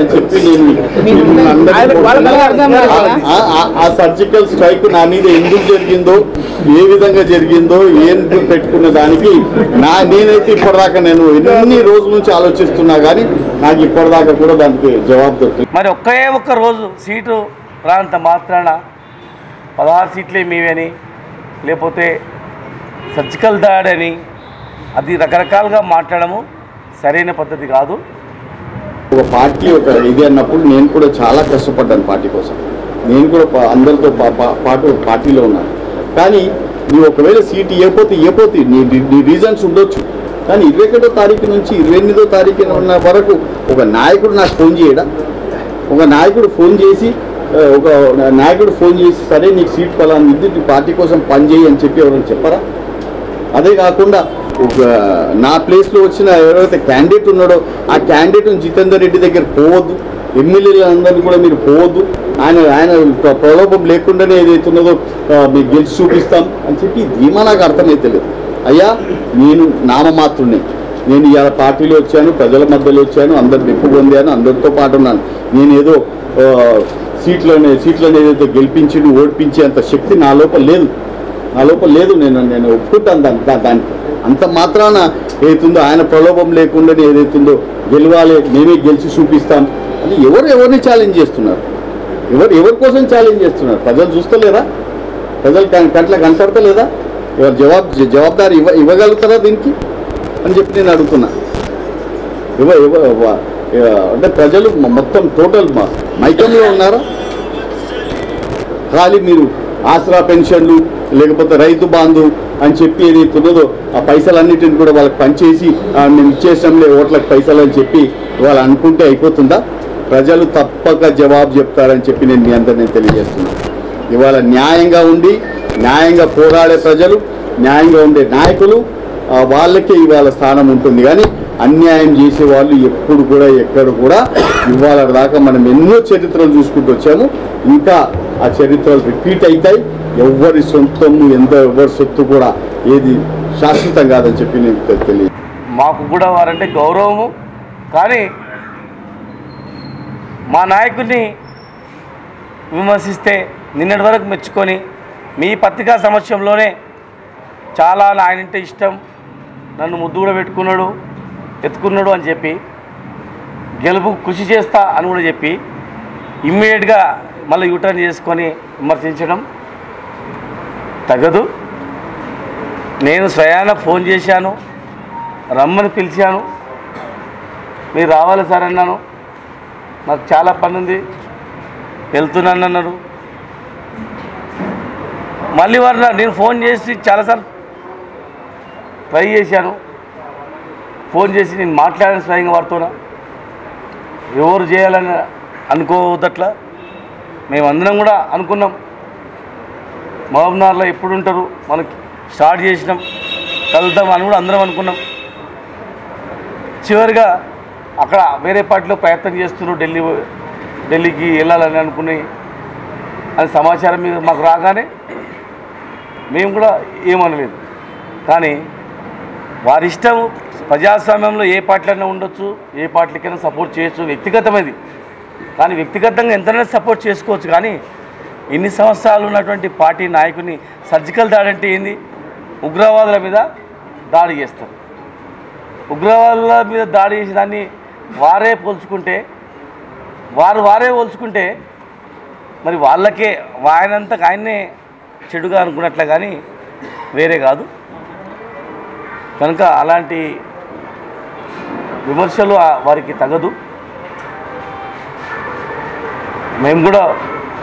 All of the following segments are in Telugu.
అని చెప్పి నేను. ఆ- సర్జికల్ స్ట్రైక్ నా మీద ఎందుకు జరిగిందో ఏ విధంగా జరిగిందో ఏం పెట్టుకున్న దానికి నా నేనైతే ఇప్పటిదాకా నేను ఎన్ని రోజుల నుంచి ఆలోచిస్తున్నా కానీ నాకు ఇప్పటిదాకా కూడా దానికి జవాబు దొరికింది మరి ఒకే ఒక్క రోజు సీటు రానంత మాత్రాన పదహారు సీట్లే మీవని లేకపోతే సర్జికల్ దాడని అది రకరకాలుగా మాట్లాడము సరైన పద్ధతి కాదు ఒక పార్టీ ఒక ఇది అన్నప్పుడు నేను కూడా చాలా కష్టపడ్డాను పార్టీ కోసం. నేను కూడా అందరితో పా- పా- పాటు పార్టీలో ఉన్నాను. కానీ నువ్వు ఒకవేళ సీట్ ఇవ్వకపోతే ఇవ్వకపోతే నీ నీ- రీజన్స్ ఉండొచ్చు. కానీ ఇరవై ఒకటో తారీఖు నుంచి ఇరవై ఎనిమిదో తారీఖున ఉన్న వరకు ఒక నాయకుడు నాకు ఫోన్ చేయడా? ఒక నాయకుడు ఫోన్ చేసి ఒక నాయకుడు ఫోన్ చేసి సరే నీకు సీట్ ఫలాన్ని ఇద్దు నీ పార్టీ కోసం పనిచేయి అని చెప్పి ఎవరైనా చెప్పరా? అదే కాకుండా నా ప్లేస్లో వచ్చిన ఎవరైతే క్యాండిడేట్ ఉన్నాడో ఆ క్యాండిడేట్ జితేందర్ రెడ్డి దగ్గర పోవద్దు. ఎమ్మెల్యేలు అందరినీ కూడా మీరు పోవద్దు. ఆయన ఆయన ప్రలోభం లేకుండానే ఏదైతే ఉన్నదో మీకు గెలిచి చూపిస్తాం అని చెప్పి ధీమా నాకు అర్థమైతే లేదు అయ్యా నేను నామమాత్రుడిని నేను ఇవాళ పార్టీలో వచ్చాను ప్రజల మధ్యలో వచ్చాను అందరు మెప్పు పొందాను అందరితో పాటు ఉన్నాను. నేను ఏదో ఆ, సీట్లను ఏదైతే గెలిపించి ఓడిపించే అంత శక్తి నా లోపల లేదు. నా లోపల లేదు నేను నేను ఒప్పుకుంటాను దాన్ని దానికి అంత మాత్రాన ఏదైతుందో ఆయన ప్రలోభం లేకుండానే ఏదైతుందో గెలవాలి మేమే గెలిచి చూపిస్తాం అని ఎవరు ఎవరిని ఛాలెంజ్ చేస్తున్నారు? ఎవరు ఎవరి కోసం ఛాలెంజ్ చేస్తున్నారు? ప్రజలు చూస్తలేరా ప్రజలు కంట్ల కనపడతలేదా? ఎవరు జవాబు జవాబుదారి ఇవ్వ ఇవ్వగలుగుతారా దీనికి? అని చెప్పి నేను అడుగుతున్నా. ఇవ్వ ఇవ్వ అంటే ప్రజలు మొత్తం టోటల్ మైకంలో ఉన్నారా? ఖాళీ మీరు ఆసరా పెన్షన్లు లేకపోతే రైతు బాంధు అని చెప్పి ఏదైతే ఉన్నదో ఆ పైసలన్నిటిని కూడా వాళ్ళకి పనిచేసి మేము ఇచ్చేసాంలే ఓట్లకు పైసలు అని చెప్పి వాళ్ళు అనుకుంటే అయిపోతుందా? ప్రజలు తప్పక జవాబు చెప్తారని చెప్పి నేను మీ అందరినీ తెలియజేస్తున్నాను ఇవాళ న్యాయంగా ఉండి న్యాయంగా పోరాడే ప్రజలు న్యాయంగా ఉండే నాయకులు వాళ్ళకే ఇవాళ స్థానం ఉంటుంది. కానీ అన్యాయం చేసే వాళ్ళు ఎప్పుడు కూడా ఎక్కడ కూడా ఇవాళ దాకా మనం ఎన్నో చరిత్రలు చూసుకుంటూ వచ్చాము. ఇంకా ఆ చరిత్రలు రిపీట్ అవుతాయి ఎవరి సొంతము ఎంత ఎవరి సొత్తు కూడా ఏది శాశ్వతం కాదని చెప్పి నేను తెలియదు. మాకు కూడా వారంటే గౌరవము. కానీ మా నాయకుడిని విమర్శిస్తే నిన్నటి వరకు మెచ్చుకొని మీ పత్రికా సమస్యంలోనే చాలా ఆయనంటే ఇష్టం. నన్ను ముద్దు కూడా పెట్టుకున్నాడు ఎత్తుకున్నాడు అని చెప్పి గెలుపు కృషి చేస్తా అని కూడా చెప్పి ఇమ్మీడియట్గా మళ్ళీ యూటర్న్ చేసుకొని విమర్శించడం తగదు. నేను స్వయాన ఫోన్ చేశాను రమ్మని పిలిచాను. మీరు రావాలి సార్ అన్నాను. నాకు చాలా పని ఉంది వెళ్తున్నాను అన్నారు మళ్ళీ వారు నేను ఫోన్ చేసి చాలాసార్లు ట్రై చేశాను. ఫోన్ చేసి నేను మాట్లాడాను స్వయంగా వారితోన ఎవరు చేయాలని అనుకోవద్దట్లా మేమందరం కూడా అనుకున్నాం. మహబూబ్నగర్లో ఎప్పుడు ఉంటారు మనకి స్టార్ట్ చేసినాం. కలుద్దాం అని కూడా అందరం అనుకున్నాం. చివరిగా అక్కడ వేరే పార్టీలో ప్రయత్నం చేస్తున్నారు. ఢిల్లీ ఢిల్లీకి వెళ్ళాలని అనుకుని అని సమాచారం మీద మాకు రాగానే మేము కూడా ఏమనలేదు. కానీ వారి ఇష్టం ప్రజాస్వామ్యంలో ఏ పార్టీలైనా ఉండొచ్చు ఏ పార్టీలకైనా సపోర్ట్ చేయొచ్చు వ్యక్తిగతమైనది కానీ వ్యక్తిగతంగా ఎంతైనా సపోర్ట్ చేసుకోవచ్చు కానీ ఇన్ని సంవత్సరాలు ఉన్నటువంటి పార్టీ నాయకుని సర్జికల్ దాడి అంటే ఏంది? ఉగ్రవాదుల మీద దాడి చేస్తారు. ఉగ్రవాదుల మీద దాడి చేసి దాన్ని వారే పోల్చుకుంటే వారు వారే పోల్చుకుంటే మరి వాళ్ళకే ఆయనంత ఆయన్నే చెడుగా అనుకున్నట్లే కానీ వేరే కాదు. కనుక అలాంటి విమర్శలు వారికి తగదు. మేము కూడా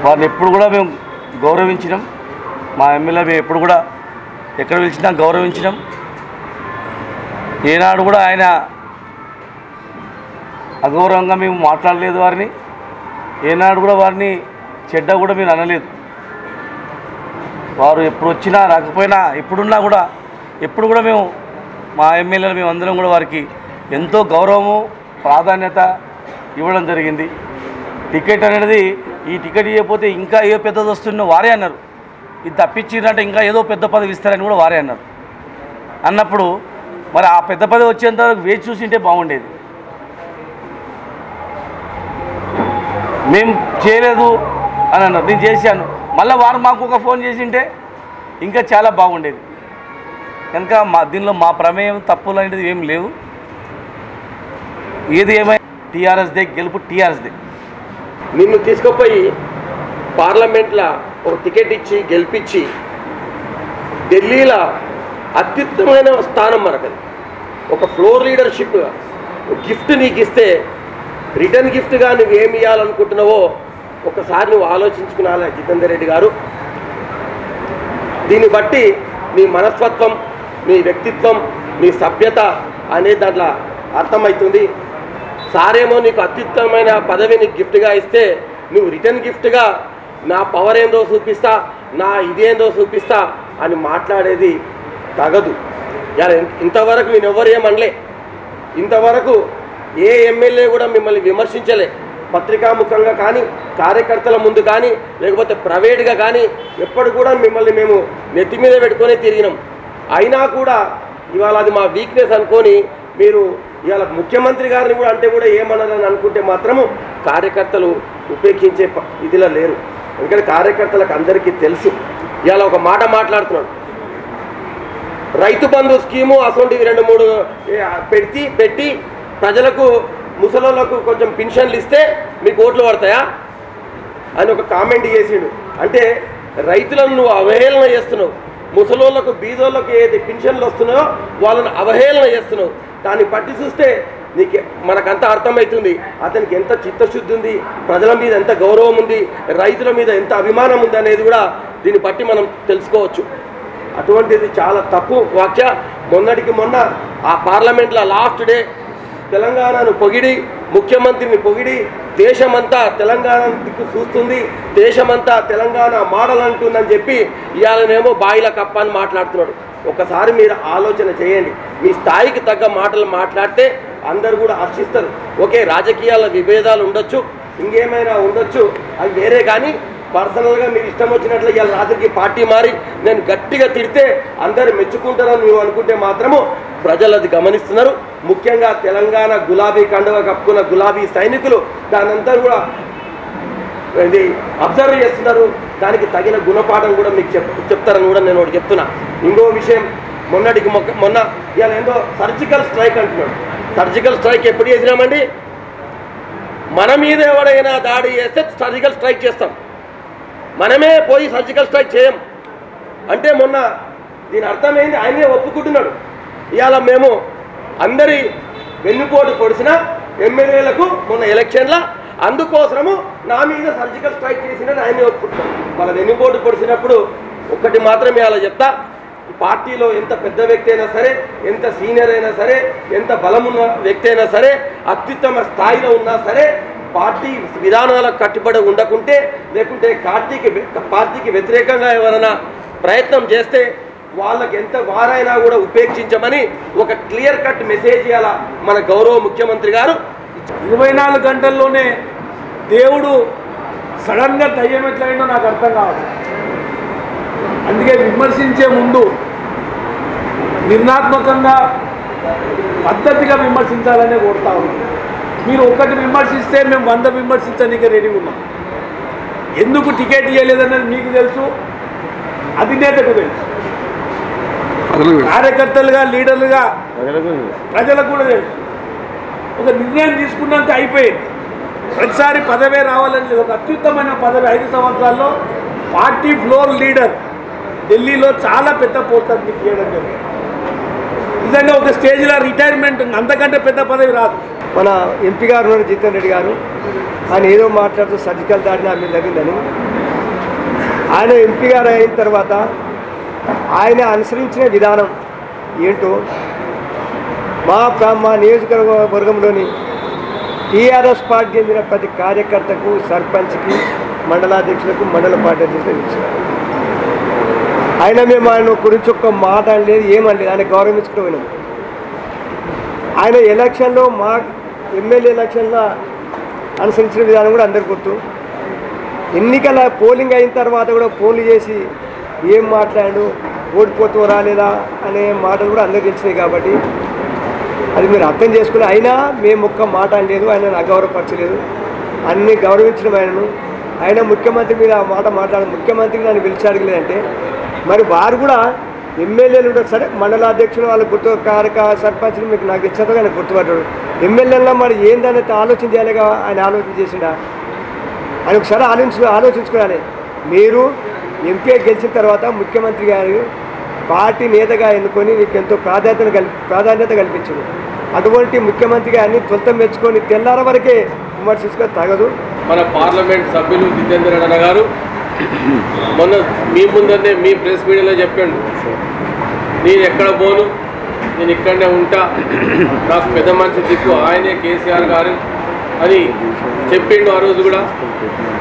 వారిని ఎప్పుడు కూడా మేము గౌరవించినాం. మా ఎమ్మెల్యే మేము ఎప్పుడు కూడా ఎక్కడ పిలిచినా గౌరవించినాం. ఏనాడు కూడా ఆయన అగౌరవంగా మేము మాట్లాడలేదు వారిని. ఏనాడు కూడా వారిని చెడ్డ కూడా మీరు అనలేదు. వారు ఎప్పుడు వచ్చినా రాకపోయినా ఎప్పుడున్నా కూడా ఎప్పుడు కూడా మేము మా ఎమ్మెల్యేలు మేము అందరం కూడా వారికి ఎంతో గౌరవము ప్రాధాన్యత ఇవ్వడం జరిగింది. టికెట్ అనేది ఈ టికెట్ ఇవ్వకపోతే ఇంకా ఏ పెద్దది వస్తుందో వారే అన్నారు. ఇది తప్పించిందంటే ఇంకా ఏదో పెద్ద పదవి ఇస్తారని కూడా వారే అన్నారు. అన్నప్పుడు మరి ఆ పెద్ద పదవి వచ్చేంత వరకు వేచి చూసింటే బాగుండేది. మేము చేయలేదు అని అన్నారు. నేను చేశాను. మళ్ళీ వారు మాకు ఒక ఫోన్ చేసింటే ఇంకా చాలా బాగుండేది. కనుక మా దీనిలో మా ప్రమేయం తప్పులు అనేది ఏం లేవు. ఏది ఏమైనా టీఆర్ఎస్దే గెలుపు టీఆర్ఎస్దే నిన్ను తీసుకుపోయి పార్లమెంట్లో ఒక టికెట్ ఇచ్చి గెలిపించి ఢిల్లీలో అత్యుత్తమైన స్థానం మనకది. ఒక ఫ్లోర్ లీడర్షిప్ గిఫ్ట్ నీకు ఇస్తే రిటర్న్ గిఫ్ట్గా నువ్వు ఏమి ఇవ్వాలనుకుంటున్నావో ఒకసారి నువ్వు ఆలోచించుకున్నాలా జితేందర్ రెడ్డి గారు? దీన్ని బట్టి నీ మనస్తత్వం నీ వ్యక్తిత్వం నీ సభ్యత అనేది దాంట్లో అర్థమవుతుంది. సారేమో నీకు అత్యుత్తమైన పదవిని గిఫ్ట్గా ఇస్తే నువ్వు రిటర్న్ గిఫ్ట్గా నా పవర్ ఏందో చూపిస్తా నా ఇదేందో చూపిస్తా అని మాట్లాడేది తగదు. ఇలా ఇంతవరకు నేను ఎవరు ఏమనలే. ఇంతవరకు ఏ ఎమ్మెల్యే కూడా మిమ్మల్ని విమర్శించలే. పత్రికాముఖంగా కానీ కార్యకర్తల ముందు కానీ లేకపోతే ప్రైవేట్గా కానీ ఎప్పుడు కూడా మిమ్మల్ని మేము నెత్తి మీద పెట్టుకొని తిరిగినాం. అయినా కూడా ఇవాళ అది మా వీక్నెస్ అనుకొని మీరు ఇవాళ ముఖ్యమంత్రి గారిని కూడా అంటే కూడా ఏమనాలని అనుకుంటే మాత్రము కార్యకర్తలు ఉపేక్షించే ప- ఇదిలో లేరు. ఎందుకంటే కార్యకర్తలకు అందరికీ తెలుసు. ఇవాళ ఒక మాట మాట్లాడుతున్నాడు. రైతు బంధు స్కీము అసోంటివి రెండు మూడు పెట్టి పెట్టి ప్రజలకు ముసలోళ్ళకు కొంచెం పెన్షన్లు ఇస్తే మీకు ఓట్లు పడతాయా? అని ఒక కామెంట్ చేసిండు. అంటే రైతులను నువ్వు అవహేళన చేస్తున్నావు. ముసలోళ్ళకు బీదోళ్ళకు ఏదైతే పెన్షన్లు వస్తున్నాయో వాళ్ళని అవహేళన చేస్తున్నావు. దాన్ని పట్టి చూస్తే నీకు మనకంతా అర్థమవుతుంది అతనికి ఎంత చిత్తశుద్ధి ఉంది ప్రజల మీద ఎంత గౌరవం ఉంది రైతుల మీద ఎంత అభిమానం ఉంది అనేది కూడా దీన్ని బట్టి మనం తెలుసుకోవచ్చు. అటువంటిది చాలా తప్పు వాక్య. మొన్నటికి మొన్న ఆ పార్లమెంట్లో లాస్ట్ డే తెలంగాణను పొగిడి ముఖ్యమంత్రిని పొగిడి దేశమంతా తెలంగాణ దిక్కు చూస్తుంది దేశమంతా తెలంగాణ మాడల్ అంటుందని చెప్పి ఇవాళనేమో బాయిల కప్ప అని మాట్లాడుతున్నాడు. ఒకసారి మీరు ఆలోచన చేయండి. మీ స్థాయికి తగ్గ మాటలు మాట్లాడితే అందరూ కూడా హర్షిస్తారు. ఓకే రాజకీయాల విభేదాలు ఉండొచ్చు ఇంకేమైనా ఉండొచ్చు అవి వేరే కానీ పర్సనల్గా మీరు ఇష్టం వచ్చినట్లు ఇవాళ రాత్రికి పార్టీ మారి నేను గట్టిగా తిడితే అందరు మెచ్చుకుంటారని నువ్వు అనుకుంటే మాత్రము ప్రజలు అది గమనిస్తున్నారు. ముఖ్యంగా తెలంగాణ గులాబీ కండువ కప్పుకున్న గులాబీ సైనికులు దానంతా కూడా ఇది అబ్జర్వ్ చేస్తున్నారు. దానికి తగిన గుణపాఠం కూడా మీకు చెప్ చెప్తారని కూడా నేను ఒకటి చెప్తున్నా. ఇంకో విషయం మొన్నటికి మొక్క మొన్న ఇవాళ ఏందో సర్జికల్ స్ట్రైక్ అంటున్నాడు. సర్జికల్ స్ట్రైక్ ఎప్పుడు చేసినామండి? మన మీద ఎవడైనా దాడి చేస్తే సర్జికల్ స్ట్రైక్ చేస్తాం. మనమే పోయి సర్జికల్ స్ట్రైక్ చేయం. అంటే మొన్న దీని అర్థమైంది ఆయనే ఒప్పుకుంటున్నాడు. ఇవాళ మేము అందరి వెన్నుపోటు పొడిచిన ఎమ్మెల్యేలకు మొన్న ఎలక్షన్ల అందుకోసము నా మీద సర్జికల్ స్ట్రైక్ చేసిన ఆయనే ఒప్పుకుంటున్నాడు. వాళ్ళ వెన్నుపోటు పొడిచినప్పుడు ఒక్కటి మాత్రమే అలా చెప్తా పార్టీలో ఎంత పెద్ద వ్యక్తి అయినా సరే ఎంత సీనియర్ అయినా సరే ఎంత బలమున్న వ్యక్తి అయినా సరే అత్యుత్తమ స్థాయిలో ఉన్నా సరే పార్టీ విధానాలకు కట్టుబడి ఉండకుంటే లేకుంటే పార్టీకి పార్టీకి వ్యతిరేకంగా ఏమైనా ప్రయత్నం చేస్తే వాళ్ళకి ఎంత వారైనా కూడా ఉపేక్షించమని ఒక క్లియర్ కట్ మెసేజ్ ఇవ్వాల మన గౌరవ ముఖ్యమంత్రి గారు. ఇరవై నాలుగు గంటల్లోనే దేవుడు సడన్గా దయ్యం ఎట్లయిందో నాకు అర్థం కావాలి అందుకే విమర్శించే ముందు నిర్ణాత్మకంగా పద్ధతిగా విమర్శించాలనే కోరుతా ఉన్నాం. మీరు ఒకటి విమర్శిస్తే మేము వంద విమర్శించడానికి రెడీ ఉన్నాం. ఎందుకు టికెట్ ఇవ్వలేదన్నది మీకు తెలుసు అధినేతకు తెలుసు. కార్యకర్తలుగా లీడర్లుగా ప్రజలకు కూడా తెలుసు. ఒక నిర్ణయం తీసుకున్నాక అయిపోయింది. ప్రతిసారి పదవే రావాలని లేదు. ఒక అత్యుత్తమైన పదవి ఐదు సంవత్సరాల్లో పార్టీ ఫ్లోర్ లీడర్ ఢిల్లీలో చాలా పెద్ద పోస్ట్ అది మీకు చేయడం జరిగింది. నిజంగా ఒక స్టేజ్లో రిటైర్మెంట్ అంతకంటే పెద్ద పదవి రాదు. మన ఎంపీ గారు ఉన్నారు జితన్ రెడ్డి గారు. ఆయన ఏదో మాట్లాడుతూ సర్జికల్ దాడి నా మీద తగ్గిందని ఆయన ఎంపీ గారు అయిన తర్వాత ఆయన అనుసరించిన విధానం ఏంటో మా ప్రా- మా నియోజకవర్గంలోని టీఆర్ఎస్ పార్టీ చెందిన ప్రతి కార్యకర్తకు సర్పంచ్కి మండలాధ్యక్షులకు మండల పార్టీ అధ్యక్షులకు ఇచ్చారు. ఆయన మేము ఆయన గురించి ఒక్క మాట అనలేదు ఏమనలేదు. ఆయన గౌరవించుకుని పోయినాం ఆయన ఎలక్షన్లో మా ఎమ్మెల్యే ఎలక్షన్లో అనుసరించిన విధానం కూడా అందరు గుర్తు. ఎన్నికల పోలింగ్ అయిన తర్వాత కూడా ఫోన్లు చేసి ఏం మాట్లాడు ఓడిపోతూ రాలేదా అనే మాటలు కూడా అందరికి తెలిసినాయి కాబట్టి అది మీరు అర్థం చేసుకుని అయినా మేము ఒక్క మాట అనలేదు ఆయన అగౌరవపరచలేదు అన్ని గౌరవించడం ఆయనను. ఆయన ముఖ్యమంత్రి మీద ఆ మాట మాట్లాడ ముఖ్యమంత్రికి నన్ను పిలిచి అడగలేదంటే మరి వారు కూడా ఎమ్మెల్యేలు ఉంటారు సరే మండలాధ్యక్షులు వాళ్ళు గుర్తు కారక సర్పంచ్లు మీకు నాకు ఇచ్చతో ఆయన గుర్తుపడ్డాడు ఎమ్మెల్యేలో మరి ఏందనేది ఆలోచన చేయాలిగా ఆయన ఆలోచన చేసిండా? ఆయన ఒకసారి ఆలోచించు ఆలోచించుకోవాలి. మీరు ఎంపీ గెలిచిన తర్వాత ముఖ్యమంత్రి గారు పార్టీ నేతగా ఎన్నుకొని నీకు ఎంతో ప్రాధాన్యత కల్పి ప్రాధాన్యత కల్పించింది. అటువంటి ముఖ్యమంత్రి గారిని తొలత మెచ్చుకొని తెల్లార వరకే విమర్శించుకొని తగదు. మన పార్లమెంట్ సభ్యులు జితేంద్ర గారు మొన్న మీ ముందరనే మీ ప్రెస్ మీడియాలో చెప్పాడు. నేను ఎక్కడ పోను నేను ఇక్కడనే ఉంటా నాకు పెద్ద మనిషి దిక్కు ఆయనే కేసీఆర్ గారు అని చెప్పిండు ఆ రోజు కూడా.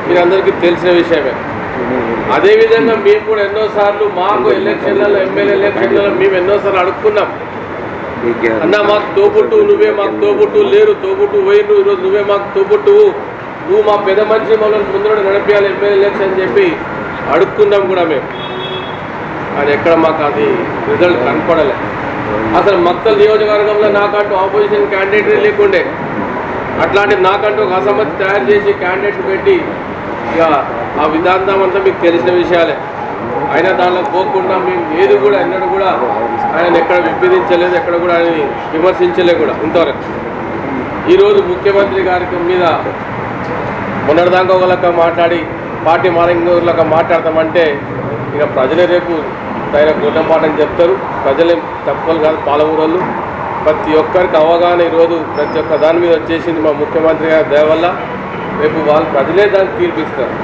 మీరందరికీ తెలిసిన విషయమే. అదేవిధంగా మేము కూడా ఎన్నోసార్లు మాకు ఎలక్షన్లలో ఎమ్మెల్యే ఎలక్షన్లలో మేము ఎన్నోసార్లు అడుక్కున్నాం. అన్న మాకు తోబుట్టు నువ్వే మాకు తోబుట్టు లేరు తోబుట్టు పోయిను ఈరోజు నువ్వే మాకు తోబుట్టు నువ్వు మా పెద్ద మనిషి మమ్మల్ని ముందు నడిపించాలి ఎమ్మెల్యే ఎలక్షన్ అని చెప్పి అడుక్కున్నాం కూడా మేము. కానీ ఎక్కడ మాకు అది రిజల్ట్ కనపడలే. అసలు మక్తల్ నియోజకవర్గంలో నాకంటూ ఆపోజిషన్ క్యాండిడేట్ లేకుండే. అట్లాంటి నాకంటూ ఒక అసమ్మతి తయారు చేసి క్యాండిడేట్ పెట్టి ఇక ఆ విధాంతం అంతా మీకు తెలిసిన విషయాలే. అయినా దానిలో పోకుండా మేము ఏది కూడా ఎన్నడూ కూడా ఆయన ఎక్కడ విభేదించలేదు ఎక్కడ కూడా ఆయన విమర్శించలేదు కూడా ఇంతవరకు. ఈరోజు ముఖ్యమంత్రి గారి మీద మొన్నటిదాకా ఒకలాగా మాట్లాడి పార్టీ మారంగోళ్ళక మాట్లాడతామంటే ఇక ప్రజలే రేపు ఆయన అని చెప్తారు. ప్రజలే తప్పులు కాదు పాలమూరలు ప్రతి ఒక్కరికి అవగాహన ఈరోజు ప్రతి ఒక్క దాని మీద వచ్చేసింది మా ముఖ్యమంత్రి గారి దేవల్ల రేపు వాళ్ళు ప్రజలే దానికి తీర్పిస్తారు.